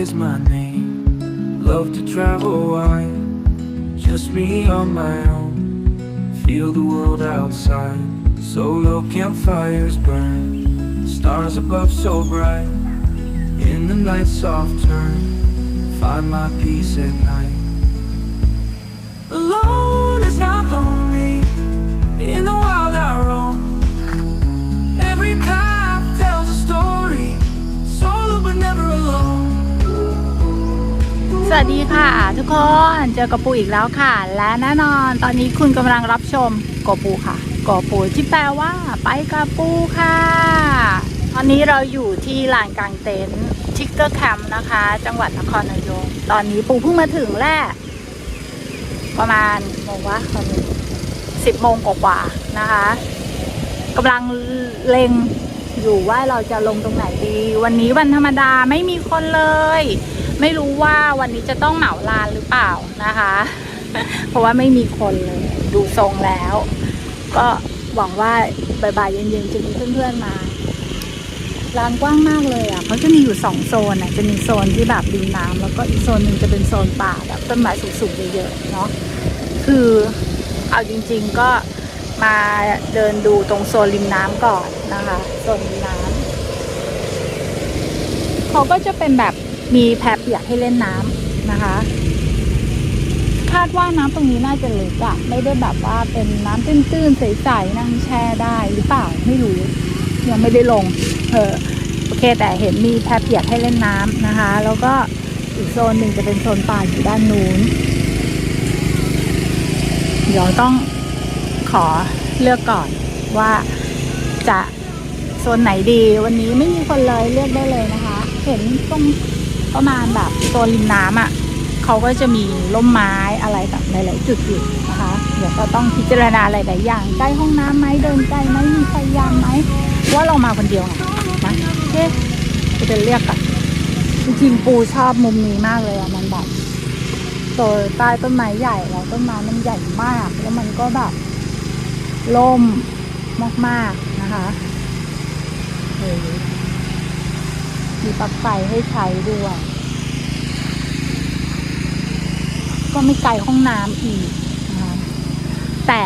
is my name. Love to travel wide, just me on my own. Feel the world outside, solo campfires burn. Stars above so bright, in the night's soft turn. Find my peace at night. Alone is not lonely, in the wild I roam. Every path tells a story, solo but never. สวัสดีค่ะ ทุกคนเจอกับปูอีกแล้วค่ะ และแน่นอนตอนนี้คุณกำลังรับชมโกปูค่ะโกปูที่แปลว่า ไปกับปูค่ะ ตอนนี้เราอยู่ที่ลานกลางเต็นท์ชิคเกอร์แคมป์นะคะ จังหวัดนครนายกตอนนี้ปูเพิ่งมาถึงแหละประมาณโมงวะตอนนี้สิบโมงกว่าๆนะคะกำลังเล็งอยู่ว่าเราจะลงตรงไหนดี วันนี้วันธรรมดาไม่มีคนเลย ไม่รู้ว่าวันนี้จะต้องเหมาลานหรือเปล่านะคะ เพราะว่าไม่มีคนเลยดูทรงแล้ว ก็หวังว่าบ่ายๆเย็นๆจะมีเพื่อนๆมาลานกว้างมากเลยอะเขาจะมีอยู่สองโซนอะ จะมีโซนที่แบบริมน้ำแล้วก็อีกโซนหนึ่งจะเป็นโซนป่าแบบต้นไม้สูงๆเยอะๆเนาะ คือเอาจริง ๆก็มาเดินดูตรงโซนริมน้ำก่อนนะคะ โซนริมน้ำเขาก็จะเป็นแบบ มีแพรเปียกให้เล่นน้ำนะคะ คาดว่าน้ำตรงนี้น่าจะลึกอะไม่ได้แบบว่าเป็นน้ำตื้นๆใสๆนั่งแช่ได้หรือเปล่าไม่รู้ ยังไม่ได้ลงเออโอเคแต่เห็นมีแพรเปียกให้เล่นน้ำนะคะ แล้วก็อีกโซนหนึ่งจะเป็นโซนป่าอยู่ด้านนู้นเดี๋ยวต้องขอเลือกก่อนว่าจะโซนไหนดีวันนี้ไม่มีคนเลยเลือกได้เลยนะคะ เห็นตรง ประมาณแบบโซนริมน้ำอะเขาก็จะมีร่มไม้อะไรแบบหลาย ๆ จุดอยู่นะคะ เดี๋ยวก็ต้องพิจารณาหลาย ๆ อย่างใกล้ห้องน้ำไหมเดินใกล้ไหมมีไฟยามไหมว่าเรามาคนเดียวไงนะโอเจะเดินเรียกก่อนจริงๆปูชอบมุมนี้มากเลยอะมันแบบโซนใต้ต้นไม้ใหญ่แล้วต้นไม้มันใหญ่มาก แล้วมันก็แบบล่มมาก ๆ นะคะ เออ มีปลั๊กไฟให้ใช้ด้วย ก็ไม่ไกลห้องน้ำอีกนะคะแต่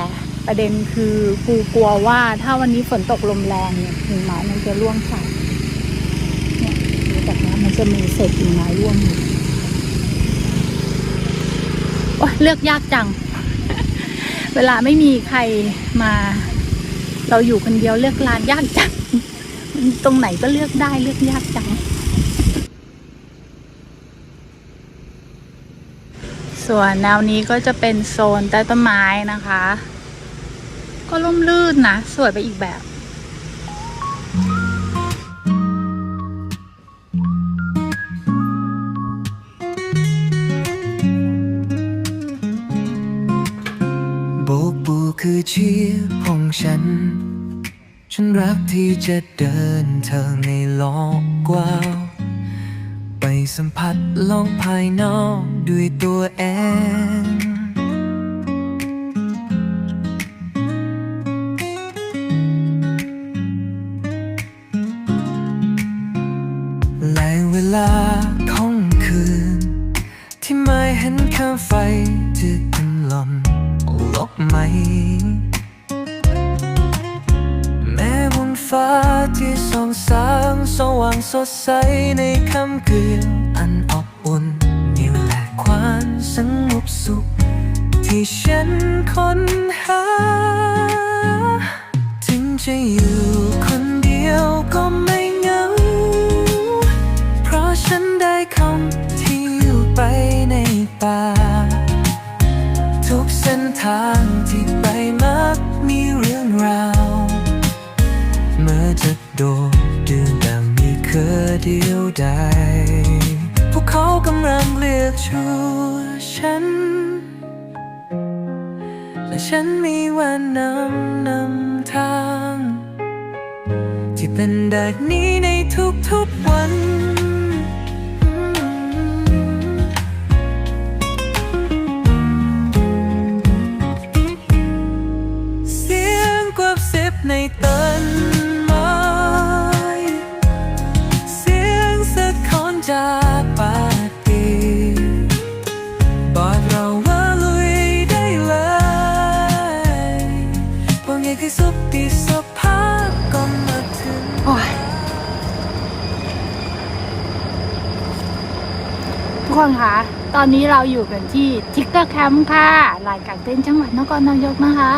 ประเด็นคือกูกลัวว่าถ้าวันนี้ฝนตกลมแรงเนี่ยหิงไม้มันจะร่วงใส่เนี่ยดูจากน้ำมันจะมีเศษหิงไม้ร่วงอยู่โอ๊ยเลือกยากจัง เวลาไม่มีใครมา เราอยู่คนเดียวเลือกลานยากจัง ตรงไหนก็เลือกได้เลือกยากจัง ส่วนแนวนี้ก็จะเป็นโซนใต้ต้นไม้นะคะ ก็ร่มรื่นนะ สวยไปอีกแบบโบกปูคือชีพของฉัน ฉันรักที่จะเดินเธอในโลกกว้าง สัมผัสโลกภายนอกด้วยตัวเอง อกชูฉัน และฉันมีวันนำนำทาง ที่เป็นแบบนี้ในทุกๆวันเสียงกวาบสิบในต้น คนคะตอนนี้เราอยู่กันที่ทิกเกอร์แคมป์ค่ะลานกางเต็นท์จังหวัดนครนายกนะคะ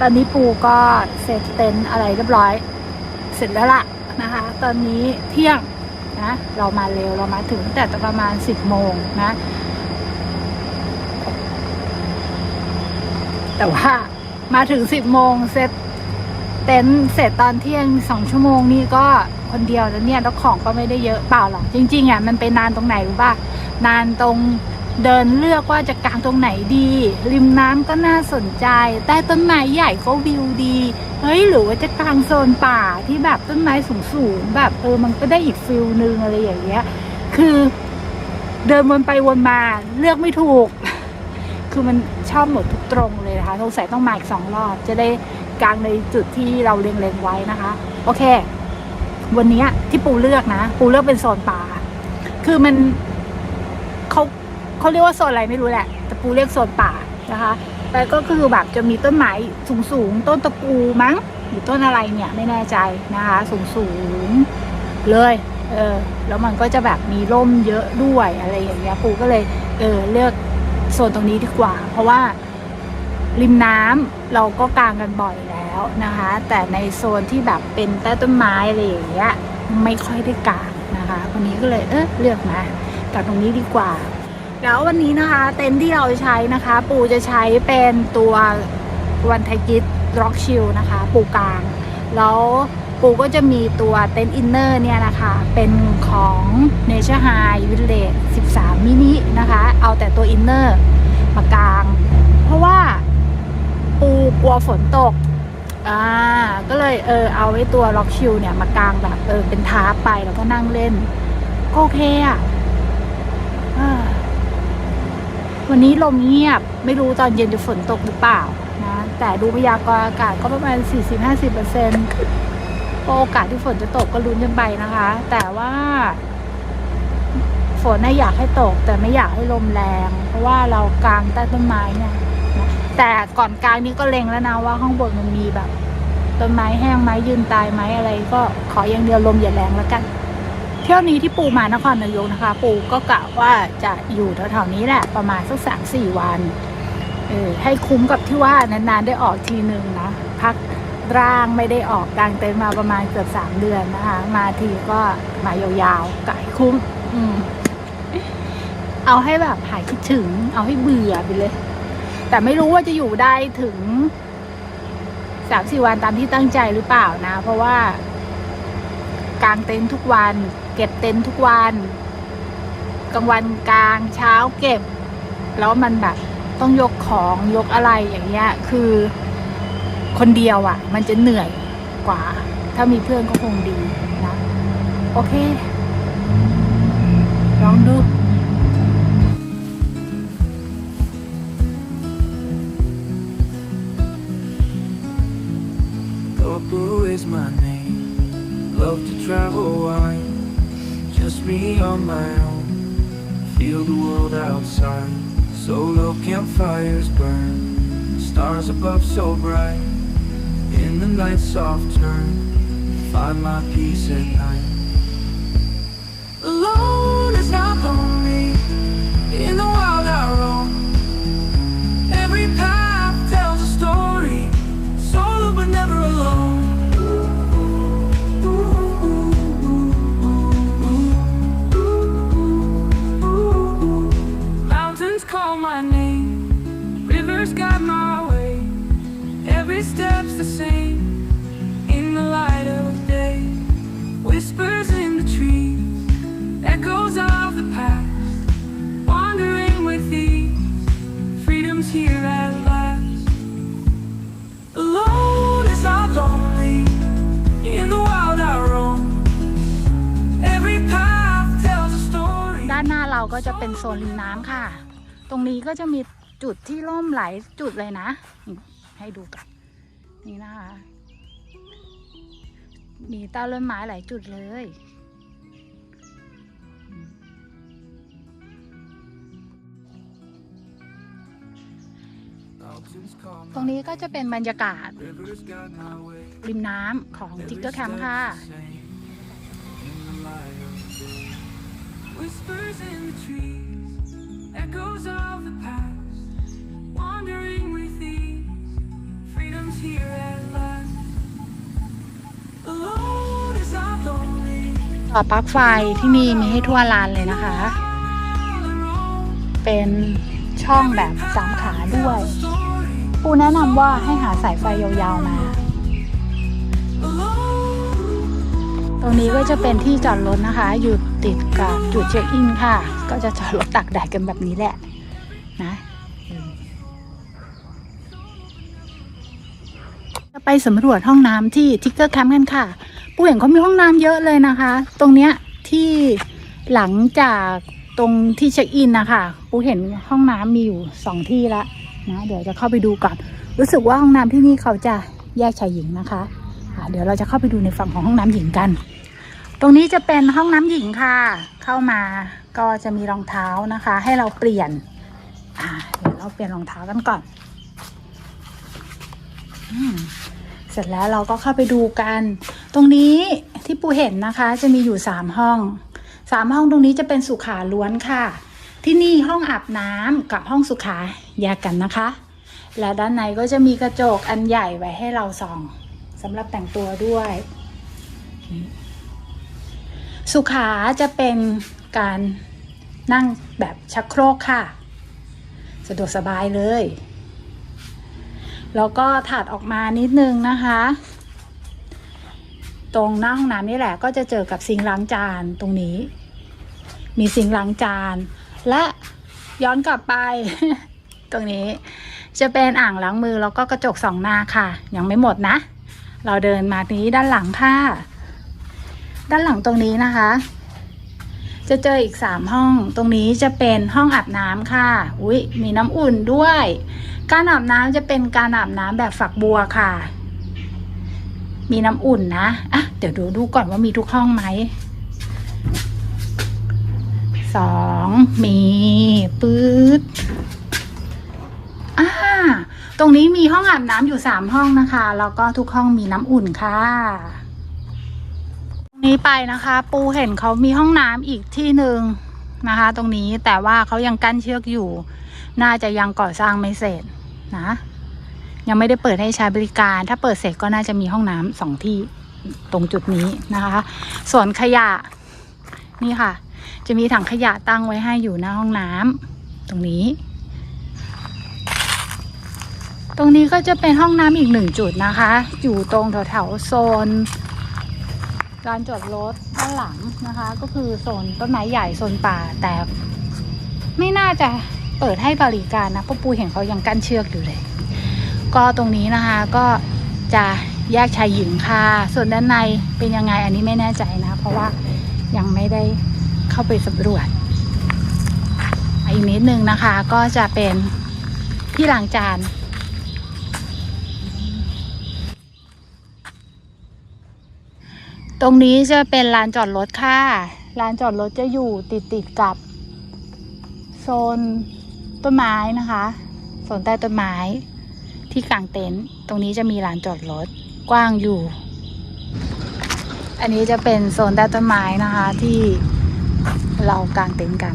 ตอนนี้ปูก็เสร็จเต็นท์อะไรเรียบร้อย เสร็จแล้วล่ะนะคะ ตอนนี้เที่ยงนะเรามาเร็วเรามาถึงแต่ประมาณ10โมงนะ แต่ว่ามาถึง10โมงเสร็จเต็นท์เสร็จตอนเที่ยงสองชั่วโมงนี่ก็คนเดียวแล้วเนี่ยแล้วของก็ไม่ได้เยอะเปล่าหรอกจริงๆอะมันไปนานตรงไหนรู้ป่ะ นานตรงเดินเลือกว่าจะกางตรงไหนดี ริมน้ำก็น่าสนใจ ใต้ต้นไม้ใหญ่ก็วิวดี เฮ้ยหรือว่าจะกางโซนป่าที่แบบต้นไม้สูงๆแบบเออมันก็ได้อีกฟิลนึงอะไรอย่างเงี้ย คือเดินวนไปวนมาเลือกไม่ถูก คือมันชอบหมดทุกตรงเลยนะคะสงสัยต้องมาอีกสองรอบ จะได้กางในจุดที่เราเล็งๆไว้นะคะ โอเค วันนี้ที่ปูเลือกนะ ปูเลือกเป็นโซนป่า คือมัน เขาเรียกว่าโซนอะไรไม่รู้แหละแต่ปูเรียกโซนป่านะคะแต่ก็คือแบบจะมีต้นไม้สูงๆต้นตะปูมั้งหรือต้นอะไรเนี่ยไม่แน่ใจนะคะสูงๆเลยเออแล้วมันก็จะแบบมีร่มเยอะด้วยอะไรอย่างเงี้ยปูก็เลยเออเลือกโซนตรงนี้ดีกว่า เพราะว่าริมน้ำเราก็กางกันบ่อยแล้วนะคะ แต่ในโซนที่แบบเป็นใต้ต้นไม้อะไรอย่างเงี้ยไม่ค่อยได้กางนะคะวันนี้ก็เลยเออเลือกมากางตรงนี้ดีกว่า แล้ววันนี้นะคะ เต็นท์ที่เราใช้นะคะ ปูจะใช้เป็นตัววันไทกิสร็อกชิลนะคะ ปูกลาง แล้วปูก็จะมีตัวเต็นท์อินเนอร์เนี่ยนะคะ เป็นของ Nature High Village 13 มินินะคะ เอาแต่ตัวอินเนอร์มากลาง เพราะว่าปูกลัวฝนตกอ่าก็เลยเออเอาไว้ตัวล็อกชิลเนี่ยมากลางแบบเออเป็นท้าไปแล้วก็นั่งเล่นก็โอเคอะอ่า วันนี้ลมเงียบไม่รู้ตอนเย็นจะฝนตกหรือเปล่านะแต่ดูพยากรณ์อากาศก็ประมาณ 40-50%เปอร์เซ็นต์โอกาสที่ฝนจะตกก็ลุ้นกันไปนะคะ แต่ว่าฝนน่ะอยากให้ตก แต่ไม่อยากให้ลมแรง เพราะว่าเรากางใต้ต้นไม้เนี่ยนะแต่ก่อนกางนี่ก็เล็งแล้วนะว่าข้างบนมันมีแบบต้นไม้แห้งไม้ยืนตายไม้อะไร ก็ขออย่างเดียวลมอย่าแรงแล้วกัน ที่ยวนี้ที่ปูมานครนายกนะคะ ปูก็กะว่าจะอยู่แถวๆนี้แหละ ประมาณสักสามสี่วันเออให้คุ้มกับที่ว่านานๆได้ออกทีหนึ่งนะพักร่างไม่ได้ออกกลางเต็นท์มาประมาณเกือบสามเดือนนะคะ มาทีก็มายาวๆกะให้คุ้ม อืมเอาให้แบบหายคิดถึง เอาให้เบื่อไปเลย แต่ไม่รู้ว่าจะอยู่ได้ถึงสามสี่วันตามที่ตั้งใจหรือเปล่านะ เพราะว่า กางเต็นท์ทุกวัน เก็บเต็นท์ทุกวันกลางวันกลางเช้าเก็บ แล้วมันแบบต้องยกของยกอะไรอย่างเงี้ย คือคนเดียวอะ่ะ มันจะเหนื่อยกว่า ถ้ามีเพื่อนก็คงดีนะ โอเค ลองดู Love to travel wide. Just me on my own. Feel the world outside. Solo campfires burn. Stars above so bright. In the night soft turn. Find my peace at night. Alone is not lonely. In the wild I roam. Every path tells a story. Solo but never alone. ก็จะมีจุดที่ร่มหลายจุดเลยนะ ให้ดูกันนี่นะคะ มีต้ต้นไม้หลายจุดเลยตรงนี้ก็จะเป็นบรรยากาศ ริมน้ำของทิกเกอร์แคมป์ค่ะ Whispers in the trees, echoes of the past, wandering with ease. Freedom's here at last. Alone is not lonely. ต่อปลั๊กไฟที่นี่มีให้ทั่วลานเลยนะคะ All alone. เป็นช่องแบบสามขาด้วย Story ปูแนะนำว่าให้หาสายไฟยาวๆมา alone. ตรงนี้ก็จะเป็นที่จอดรถนะคะ อยู่ติดกับจุดเช็คอินค่ะ ก็จะจอดรถตักแดดกันแบบนี้แหละนะจะไปสำรวจห้องน้ำที่ทิกเกอร์แคมป์กันค่ะ ปูเห็นเขามีห้องน้ำเยอะเลยนะคะ ตรงเนี้ยที่หลังจากตรงที่เช็คอินนะคะปูเห็นห้องน้ำมีอยู่สองที่ละนะเดี๋ยวจะเข้าไปดูก่อน รู้สึกว่าห้องน้ำที่นี่เขาจะแยกชายหญิงนะคะะเดี๋ยวเราจะเข้าไปดูในฝั่งของห้องน้ำหญิงกัน ตรงนี้จะเป็นห้องน้ำหญิงค่ะ เข้ามา ก็จะมีรองเท้านะคะ ให้เราเปลี่ยน อ่าเดี๋ยวเราเปลี่ยนรองเท้ากันก่อนอเสร็จแล้วเราก็เข้าไปดูกัน ตรงนี้ที่ปูเห็นนะคะ จะมีอยู่สามห้องสามห้องตรงนี้จะเป็นสุขาล้วนค่ะ ที่นี่ห้องอาบน้ำกับห้องสุขาแยกกันนะคะ และด้านในก็จะมีกระจกอันใหญ่ไว้ให้เราส่องสำหรับแต่งตัวด้วย สุขาจะเป็น การนั่งแบบชักโครกค่ะ สะดวกสบายเลย แล้วก็ถัดออกมานิดนึงนะคะ ตรงหน้าห้องน้ำนี่แหละก็จะเจอกับซิงล้างจานตรงนี้ มีซิงล้างจาน และย้อนกลับไป ตรงนี้จะเป็นอ่างล้างมือแล้วก็กระจกสองหน้าค่ะ ยังไม่หมดนะ เราเดินมานี้ด้านหลังค่ะ ด้านหลังตรงนี้นะคะ จะเจออีกสามห้อง ตรงนี้จะเป็นห้องอาบน้ำค่ะ อุ้ยมีน้ำอุ่นด้วย การอาบน้ำจะเป็นการอาบน้ำแบบฝักบัวค่ะ มีน้ำอุ่นนะ อะ เดี๋ยวดูดูก่อนว่ามีทุกห้องไหมสองมีปื๊ดอ่าตรงนี้มีห้องอาบน้ำอยู่สามห้องนะคะ แล้วก็ทุกห้องมีน้ำอุ่นค่ะ นี้ไปนะคะ ปูเห็นเขามีห้องน้ำอีกที่หนึ่งนะคะ ตรงนี้แต่ว่าเขายังกั้นเชือกอยู่ น่าจะยังก่อสร้างไม่เสร็จนะยังไม่ได้เปิดให้ใช้บริการ ถ้าเปิดเสร็จก็น่าจะมีห้องน้ำสองที่ตรงจุดนี้นะคะ ส่วนขยะนี่ค่ะ จะมีถังขยะตั้งไว้ให้อยู่หน้าห้องน้ำตรงนี้ ตรงนี้ก็จะเป็นห้องน้ำอีกหนึ่งจุดนะคะ อยู่ตรงแถวแถวๆโซน ลานจอดรถด้านหลังนะคะ ก็คือโซนต้นไม้ใหญ่โซนป่า แต่ไม่น่าจะเปิดให้บริการนะเพราะปูเห็นเขายังกั้นเชือกอยู่เลย ก็ตรงนี้นะคะก็จะแยกชายหญิงค่ะ ส่วนด้านในเป็นยังไงอันนี้ไม่แน่ใจนะ เพราะว่ายังไม่ได้เข้าไปสำรวจอีกนิดนึงนะคะก็จะเป็นที่ล้างจาน ตรงนี้จะเป็นลานจอดรถค่ะลานจอดรถจะอยู่ติดติดๆกับ โซนต้นไม้นะคะโซนใต้ต้นไม้ที่กลางเต็นท์ตรงนี้จะมีลานจอดรถกว้างอยู่ อันนี้จะเป็นโซนใต้ต้นไม้นะคะที่เรากางเต็นท์กัน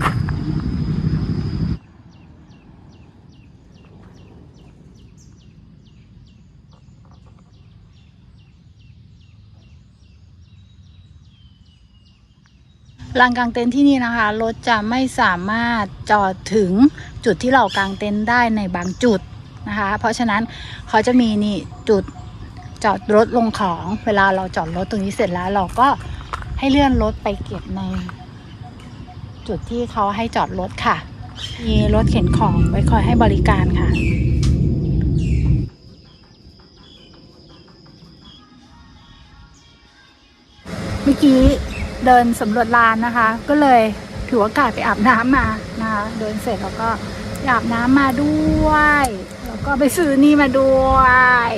ลานกลางเต็นท์ที่นี่นะคะรถจะไม่สามารถจอดถึงจุดที่เรากางเต็นท์ได้ในบางจุดนะคะ เพราะฉะนั้นเขาจะมีนี่จุดจอดรถลงของ เวลาเราจอดรถตรงนี้เสร็จแล้วเราก็ให้เลื่อนรถไปเก็บใน จุดที่เขาให้จอดรถค่ะ มีรถเข็นของไว้คอยให้บริการค่ะเมื่อกี้ เดินสำรวจลานนะคะ ก็เลยถือโอกาสไปอาบน้ำมานะคะเดินเสร็จแล้วก็อาบน้ำมาด้วย แล้วก็ไปซื้อนี่มาด้วย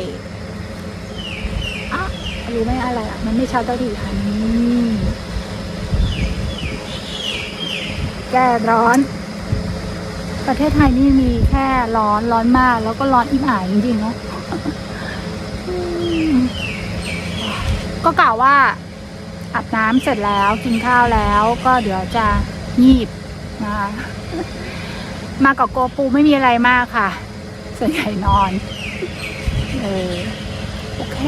อะรู้ไหมอะไรอะ มันไม่ชาเกาหลีค่ะนี่แก้ร้อน ประเทศไทยนี่มีแค่ร้อนร้อนมาก แล้วก็ร้อนอิ่มอ่ายจริงๆเนาะก็กล่าวว่า อาบน้ำเสร็จแล้วกินข้าวแล้วก็เดี๋ยวจะงีบนะคะมากับโกปูไม่มีอะไรมากค่ะส่วนใหญ่นอนเออโอเค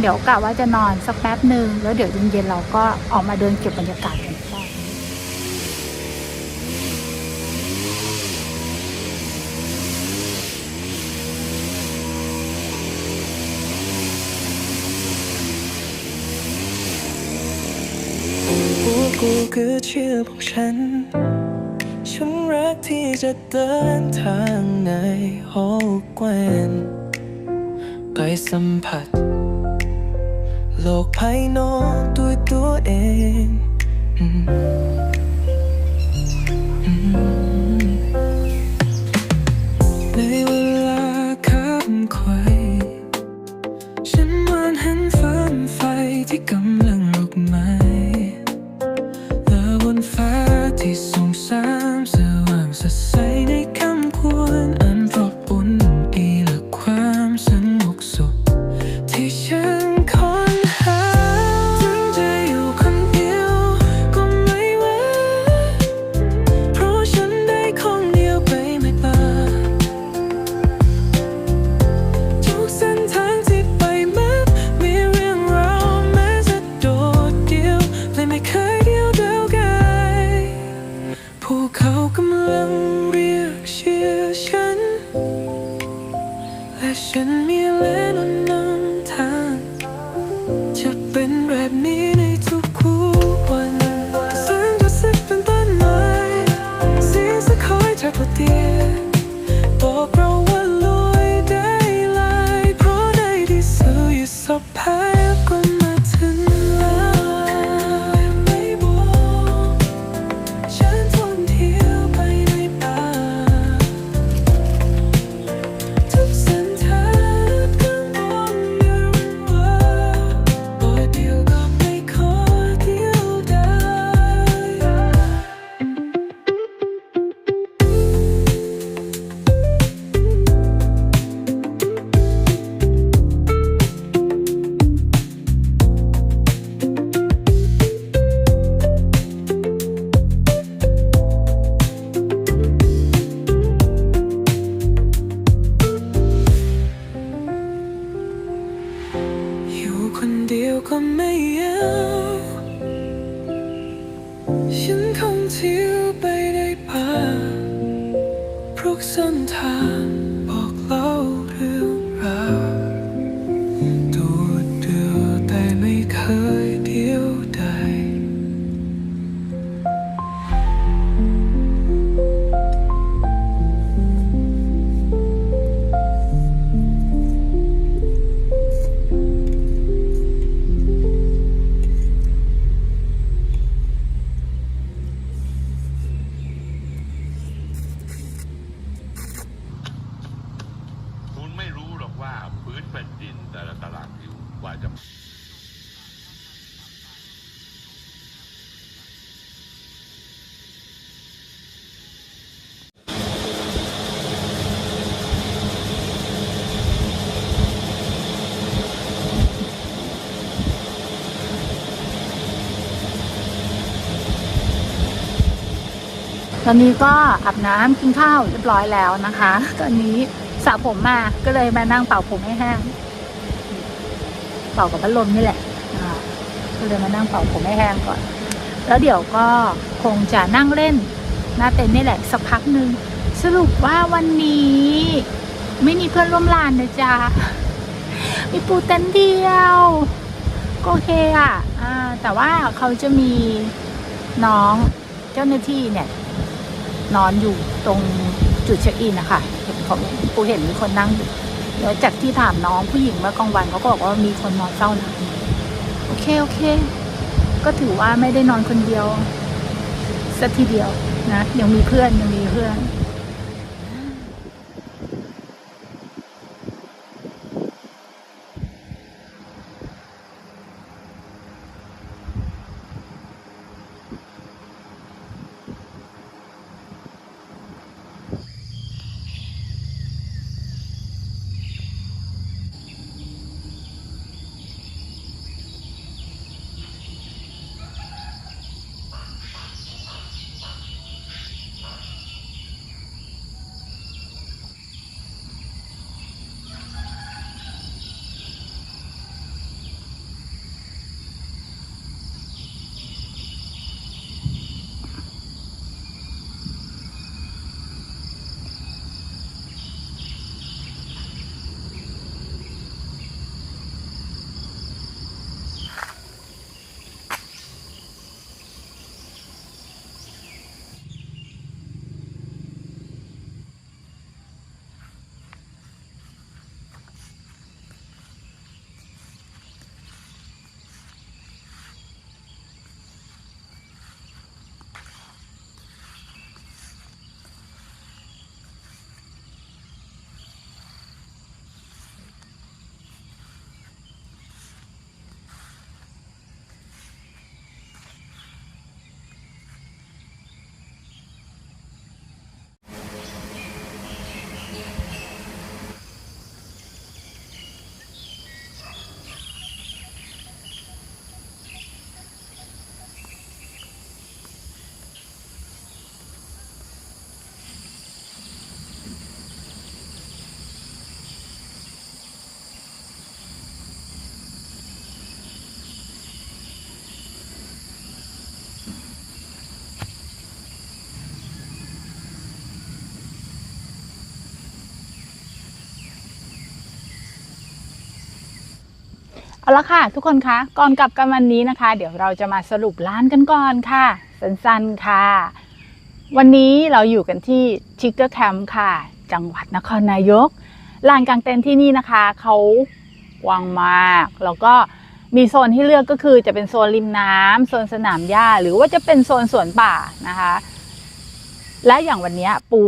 เดี๋ยวกะว่าจะนอนสักแป๊บหนึ่งแล้วเดี๋ยวเย็นๆเราก็ออกมาเดินเก็บบรรยากาศ กันต่อกูคือชื่อของฉัน ฉันรักที่จะเดินทางในหอแกวนไปสัมผัส โลกภายนอกด้วยตัวเองในวลา ตอนนี้ก็อาบน้ำกินข้าวเรียบร้อยแล้วนะคะ ตอนนี้สระผมมาก็เลยมานั่งเป่าผมให้แห้งเป่ากับพัดลมนี่แหละก็เลยมานั่งเป่าผมให้แห้งก่อน แล้วเดี๋ยวก็คงจะนั่งเล่นหน้าเต็นนี่แหละสักพักหนึ่งสรุปว่าวันนี้ ไม่มีเพื่อนร่วมลานนะจ๊ะมีปูเต็นเดียวก็โอเคอะอ่าแต่ว่าเขาจะมีน้องเจ้าหน้าที่เนี่ย นอนอยู่ตรงจุดเช็คอินนะคะเห็นเขาปูเห็นมีคนนั่งอยู่เดี๋ยวจากที่ถามน้องผู้หญิงเมื่อกลางวันเขาก็บอกว่ามีคนนอนเฝ้านะโอเคโอเค ก็ถือว่าไม่ได้นอนคนเดียวสักทีเดียวนะยังมีเพื่อนยังมีเพื่อน ละค่ะ ทุกคนคะก่อนกลับกันวันนี้นะคะ เดี๋ยวเราจะมาสรุปร้านกันก่อนค่ะ สั้นๆค่ะ วันนี้เราอยู่กันที่ชิคเกอร์แคมป์ค่ะ จังหวัดนครนายกลานกางเต็นท์ที่นี่นะคะเขากว้างมาก แล้วก็มีโซนที่เลือกก็คือจะเป็นโซนริมน้ำโซนสนามหญ้า หรือว่าจะเป็นโซนสวนป่านะคะ และอย่างวันนี้ปู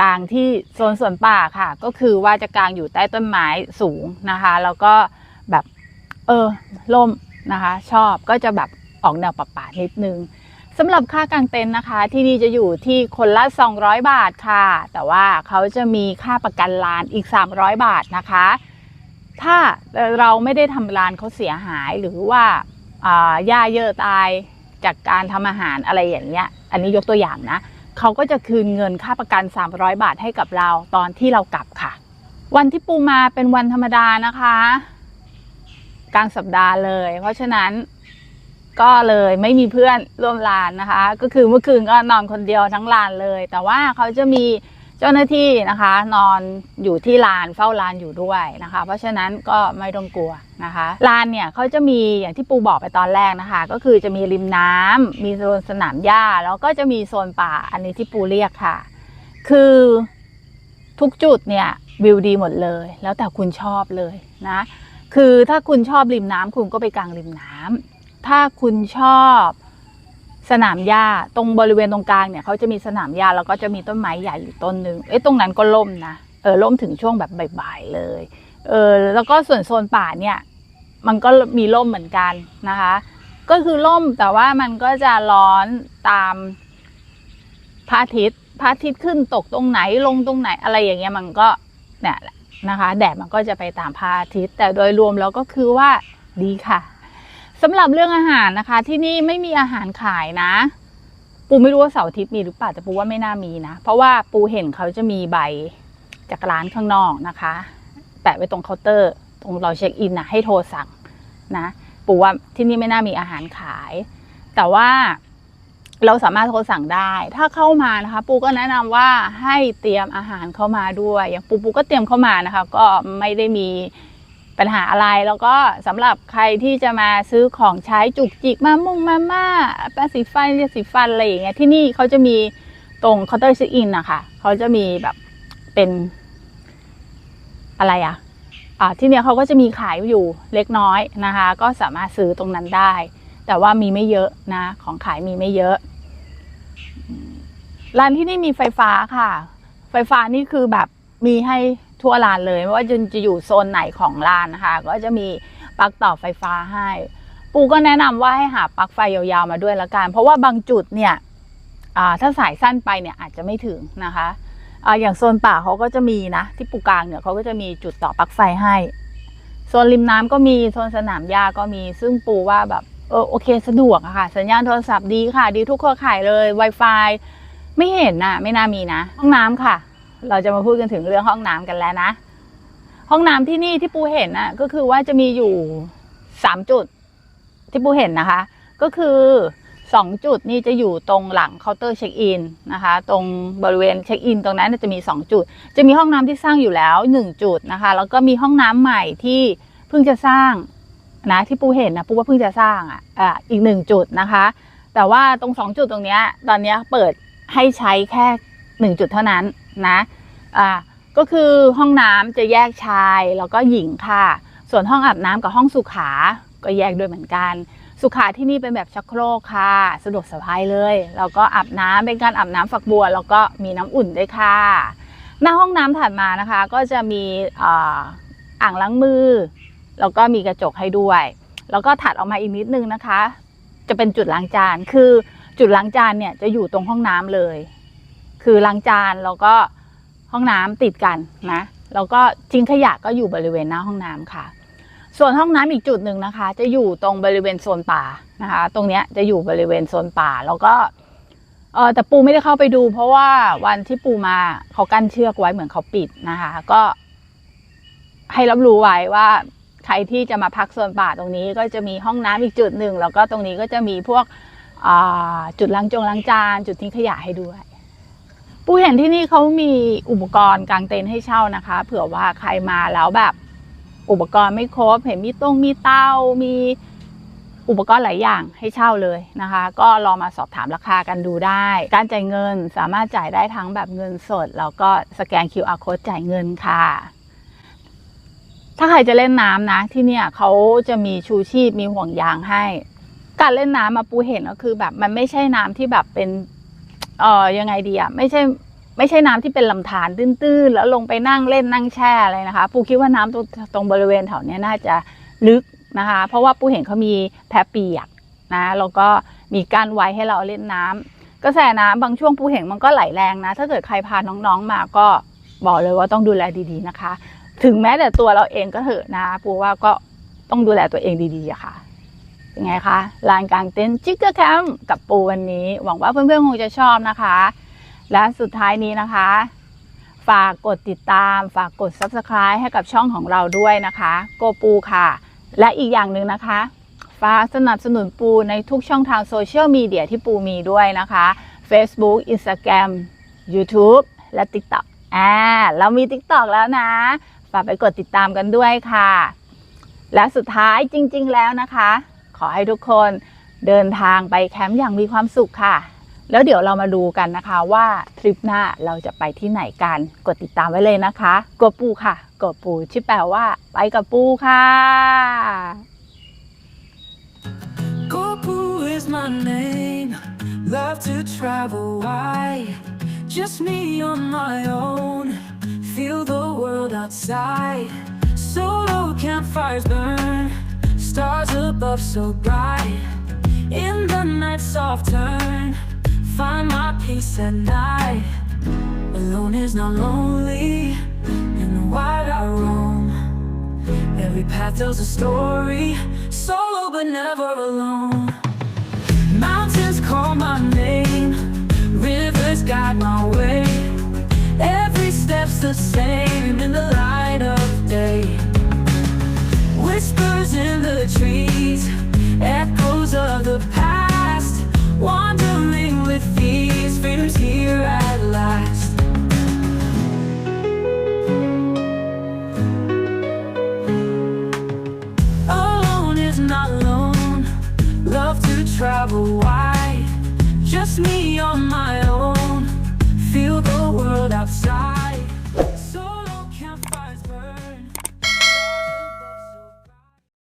กลางที่โซนสวนป่าค่ะ ก็คือว่าจะกลางอยู่ใต้ต้นไม้สูงนะคะ แล้วก็ เออล่มนะคะ ชอบก็จะแบบออกแนวป่าๆนิดนึงสำหรับค่ากางเต็นท์นะคะ ที่นี่จะอยู่ที่คนละ 200 บาทค่ะ แต่ว่าเขาจะมีค่าประกันลานอีก 300 บาทนะคะ ถ้าเราไม่ได้ทำลานเขาเสียหายหรือว่าอ่าหญ้าเยอะตายจากการทำอาหารอะไรอย่างเงี้ย อันนี้ยกตัวอย่างนะเขาก็จะคืนเงินค่าประกัน 300 บาทให้กับเราตอนที่เรากลับค่ะ วันที่ปูมาเป็นวันธรรมดานะคะ กลางสัปดาห์เลย เพราะฉะนั้นก็เลยไม่มีเพื่อนร่วมลานนะคะ ก็คือเมื่อคืนก็นอนคนเดียวทั้งลานเลย แต่ว่าเขาจะมีเจ้าหน้าที่นะคะ นอนอยู่ที่ลานเฝ้าลานอยู่ด้วยนะคะ เพราะฉะนั้นก็ไม่ต้องกลัวนะคะลานเนี่ยเขาจะมีอย่างที่ปูบอกไปตอนแรกนะคะ ก็คือจะมีริมน้ำมีโซนสนามหญ้าแล้วก็จะมีโซนป่าอันนี้ที่ปูเรียกค่ะ คือทุกจุดเนี่ยวิวดีหมดเลย แล้วแต่คุณชอบเลยนะ คือถ้าคุณชอบริมน้ำคุณก็ไปกลางริมน้ำถ้าคุณชอบสนามหญ้าตรงบริเวณตรงกลางเนี่ยเขาจะมีสนามหญ้าแล้วก็จะมีต้นไม้ใหญ่อยู่ต้นหนึ่งเอ้ยตรงนั้นก็ล่มนะเออล่มถึงช่วงแบบบ่ายๆเลย เออแล้วก็ส่วนโซนป่าเนี่ย มันก็มีล่มเหมือนกันนะคะ ก็คือล่มแต่ว่ามันก็จะร้อนตามพระอาทิตย์พระอาทิตย์ขึ้นตกตรงไหนลงตรงไหนอะไรอย่างเงี้ยมันก็เนี่ย นะคะแดดมันก็จะไปตามพระอาทิตย์ แต่โดยรวมแล้วก็คือว่าดีค่ะสำหรับเรื่องอาหารนะคะ ที่นี่ไม่มีอาหารขายนะปูไม่รู้ว่าเสาร์อาทิตย์มีหรือเปล่าแต่ปูว่าไม่น่ามีนะ เพราะว่าปูเห็นเขาจะมีใบจากร้านข้างนอกนะคะ แปะไว้ตรงเคาน์เตอร์ ตรงเราเช็คอินนะให้โทรสั่งนะ ปูว่าที่นี่ไม่น่ามีอาหารขาย แต่ว่า เราสามารถโทรสั่งได้ ถ้าเข้ามานะคะ ปูก็แนะนำว่าให้เตรียมอาหารเข้ามาด้วย อย่างปูปูก็เตรียมเข้ามานะคะ ก็ไม่ได้มีปัญหาอะไร แล้วก็สำหรับใครที่จะมาซื้อของใช้จุกจิกมามุ่งมาม่าแป้งสีฟันเรียสีฟันอะไรอย่างเงี้ย ที่นี่เขาจะมีตรงเคาน์เตอร์เช็คอินนะคะเขาจะมีแบบเป็นอะไรอะอ่าที่เนี้ยเขาก็จะมีขายอยู่เล็กน้อยนะคะ ก็สามารถซื้อตรงนั้นได้ แต่ว่ามีไม่เยอะนะ ของขายมีไม่เยอะ ร้านที่นี่มีไฟฟ้าค่ะ ไฟฟ้านี่คือแบบมีให้ทั่วร้านเลยไม่ว่าจะจะอยู่โซนไหนของร้านนะคะ ก็จะมีปลั๊กต่อไฟฟ้าให้ ปูก็แนะนำว่าให้หาปลั๊กไฟยาวๆมาด้วยละกัน เพราะว่าบางจุดเนี่ยถ้าสายสั้นไปเนี่ยอาจจะไม่ถึงนะคะออย่างโซนป่าเขาก็จะมีนะ ที่ปูกลางเนี่ยเขาก็จะมีจุดต่อปลั๊กไฟให้โซนริมน้ำก็มีโซนสนามหญ้าก็มีซึ่งปูว่าแบบ เออโอเคสะดวกอะค่ะ สัญญาณโทรศัพท์ดีค่ะ ดีทุกเครือข่ายเลย Wi-Fi ไม่เห็นนะไม่น่ามีนะ ห้องน้ำค่ะ เราจะมาพูดกันถึงเรื่องห้องน้ำกันแล้วนะ ห้องน้ำที่นี่ที่ปูเห็นน่ะก็คือว่าจะมีอยู่สามจุดที่ปูเห็นนะคะ ก็คือสองจุดนี่จะอยู่ตรงหลังเคาน์เตอร์เช็คอินนะคะ ตรงบริเวณเช็คอินตรงนั้นจะมีสองจุด จะมีห้องน้ำที่สร้างอยู่แล้วหนึ่งจุดนะคะ แล้วก็มีห้องน้ำใหม่ที่เพิ่งจะสร้าง นะที่ปูเห็นนะปูว่าเพิ่งจะสร้างอะอีกหนึ่งจุดนะคะ แต่ว่าตรงสองจุดตรงเนี้ยตอนเนี้ยเปิดให้ใช้แค่หนึ่งจุดเท่านั้นนะอ่าก็คือห้องน้ำจะแยกชายแล้วก็หญิงค่ะ ส่วนห้องอาบน้ำกับห้องสุขา ก็แยกด้วยเหมือนกัน สุขาที่นี่เป็นแบบชักโครกค่ะ สะดวกสบายเลย แล้วก็อาบน้ำเป็นการอาบน้ำฝักบัว แล้วก็มีน้ำอุ่นด้วยค่ะ หน้าห้องน้ำถัดมานะคะ ก็จะมีอ่าอ่างล้างมือ แล้วก็มีกระจกให้ด้วย แล้วก็ถัดออกมาอีกนิดนึงนะคะ จะเป็นจุดล้างจาน คือจุดล้างจานเนี่ยจะอยู่ตรงห้องน้ำเลย คือล้างจานแล้วก็ห้องน้ำติดกันนะ แล้วก็ทิ้งขยะก็อยู่บริเวณหน้าห้องน้ำค่ะ ส่วนห้องน้ำอีกจุดหนึ่งนะคะ จะอยู่ตรงบริเวณโซนป่านะคะ ตรงเนี้ยจะอยู่บริเวณโซนป่า แล้วก็เออแต่ปูไม่ได้เข้าไปดู เพราะว่าวันที่ปูมาเขากั้นเชือกไว้เหมือนเขาปิดนะคะ ก็ให้รับรู้ไว้ว่า ใครที่จะมาพักโซนป่าตรงนี้ก็จะมีห้องน้ำอีกจุดหนึ่งแล้วก็ตรงนี้ก็จะมีพวกจุดล้างจงล้างจาน จุดทิ้งขยะให้ด้วย ปูเห็นที่นี่เขามีอุปกรณ์กางเต็นท์ให้เช่านะคะ เผื่อว่าใครมาแล้วแบบอุปกรณ์ไม่ครบ เห็นมีตรงมีเตามีอุปกรณ์หลายอย่างให้เช่าเลยนะคะ ก็ลองมาสอบถามราคากันดูได้ การจ่ายเงินสามารถจ่ายได้ทั้งแบบเงินสด แล้วก็สแกน QR code จ่ายเงินค่ะ ถ้าใครจะเล่นน้ำนะ ที่เนี่ยเขาจะมีชูชีพมีห่วงยางให้ การเล่นน้ำมาปูเห็นก็คือแบบมันไม่ใช่น้ำที่แบบเป็น เอ่อยังไงดีอะไม่ใช่ไม่ใช่น้ำที่เป็นลำธารตื้นๆ แล้วลงไปนั่งเล่นนั่งแช่อะไรนะคะ ปูคิดว่าน้ำตรงตรงบริเวณแถวนี้น่าจะลึกนะคะ เพราะว่าปูเห็นเขามีแพเปียกนะแล้วก็มีกั้นไว้ให้เราเล่นน้ำกระแสน้ำบางช่วงปูเห็นมันก็ไหลแรงนะ ถ้าเกิดใครพาน้องๆมาก็บอกเลยว่าต้องดูแลดีๆนะคะ ถึงแม้แต่ตัวเราเองก็เถอะนะปูว่าก็ต้องดูแลตัวเองดีๆอะค่ะเป็นไงคะลานกลางเต็นท์จิกเกอร์แคมป์กับปูวันนี้ หวังว่าเพื่อนๆคงจะชอบนะคะ และสุดท้ายนี้นะคะ ฝากกดติดตาม ฝากกด Subscribe ให้กับช่องของเราด้วยนะคะ โกปูค่ะ และอีกอย่างหนึ่งนะคะฝากสนับสนุนปูในทุกช่องทางโซเชียลมีเดียที่ปูมีด้วยนะคะ Facebook Instagram YouTube และ TikTok อ่าเรามี TikTok แล้วนะ ฝากไปกดติดตามกันด้วยค่ะ และสุดท้ายจริง ๆ แล้วนะคะ ขอให้ทุกคนเดินทางไปแคมป์อย่างมีความสุขค่ะ แล้วเดี๋ยวเรามาดูกันนะคะว่าทริปหน้าเราจะไปที่ไหนกัน กดติดตามไว้เลยนะคะกดปูค่ะกดปูชื่อแปลว่า ไปกับปูค่ะ Gopu is my name. Love to travel wide. Just me on my own. Feel the world outside. Solo campfires burn. Stars above so bright. In the night soft turn. Find my peace at night. Alone is not lonely. In the wild I roam. Every path tells a story, solo but never alone. Mountains call my name, rivers guide my way. The same in the light of day. Whispers in the trees, echoes of the past. Wandering with these freedom's here at last. Alone is not alone. Love to travel wide. Just me on my